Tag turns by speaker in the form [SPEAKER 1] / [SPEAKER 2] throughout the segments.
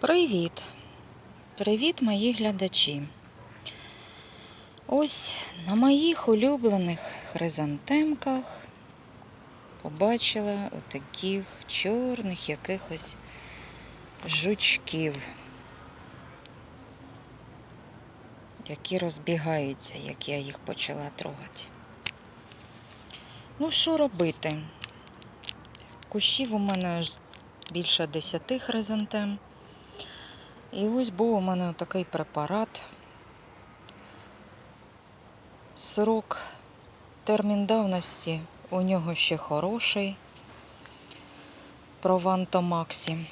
[SPEAKER 1] Привіт! Привіт, мої глядачі! Ось на моїх улюблених хризантемках побачила отаких чорних якихось жучків, які розбігаються, як я їх почала трогати. Ну, що робити? Кущів у мене аж більше 10 хризантем. І ось був у мене такий препарат. Срок, термін давності у нього ще хороший. Провантомаксі.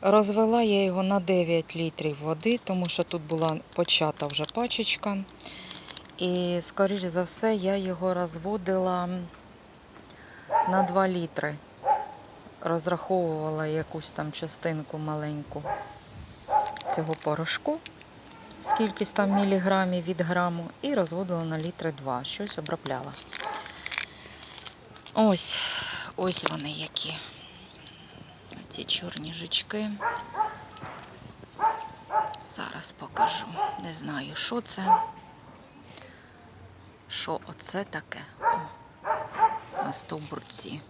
[SPEAKER 1] Розвела я його на 9 літрів води, тому що тут була почата вже пачечка. І, скоріш за все, я його розводила на 2 літри розраховувала якусь там частинку маленьку цього порошку, скільки там міліграмів від граму, і розводила на літри 2, щось обробляла. Ось, ось вони які. Ці чорні жучки. Зараз покажу. Не знаю, що це. Що оце таке? О, на стовбурці.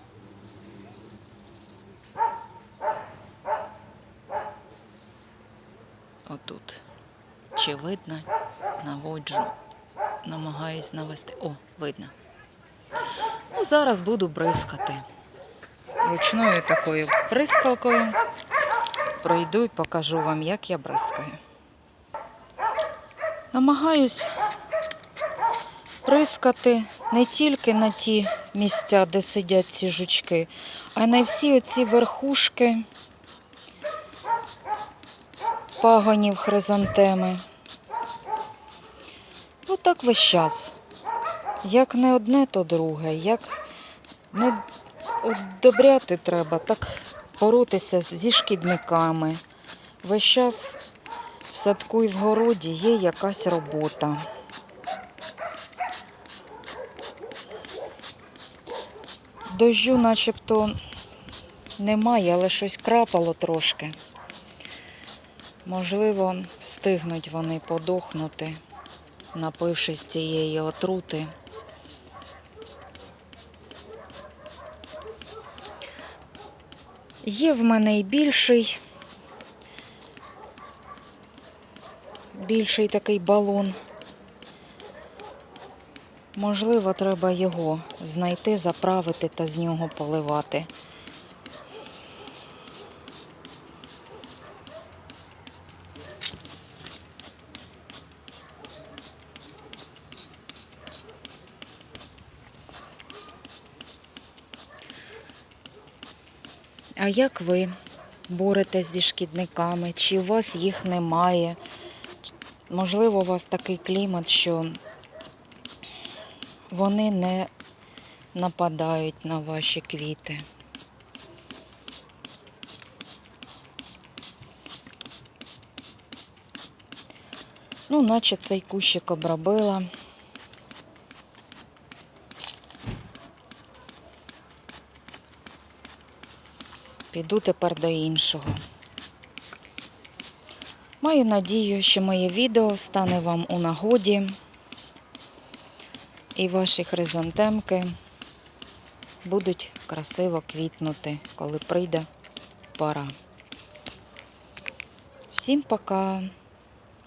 [SPEAKER 1] Отут. Чи видно? Наводжу. Намагаюсь навести. О, видно. Ну, зараз буду бризкати. Ручною такою бризкалкою. Пройду і покажу вам, як я бризкаю. Намагаюсь бризкати не тільки на ті місця, де сидять ці жучки, а й на всі оці верхушки пагонів хризантеми. Отак весь час. Як не одне, то друге. Як не одобряти треба, так боротися зі шкідниками. Весь час в садку і в городі є якась робота. Дождю начебто немає, але щось крапало трошки. Можливо, встигнуть вони подохнути, напившись цієї отрути. Є в мене і більший, більший такий балон. Можливо, треба його знайти, заправити та з нього поливати. А як ви боретесь зі шкідниками? Чи у вас їх немає? Можливо, у вас такий клімат, що вони не нападають на ваші квіти. Ну, наче цей кущик обробила. Піду тепер до іншого. Маю надію, що моє відео стане вам у нагоді і ваші хризантемки будуть красиво квітнути, коли прийде пора. Всім пока!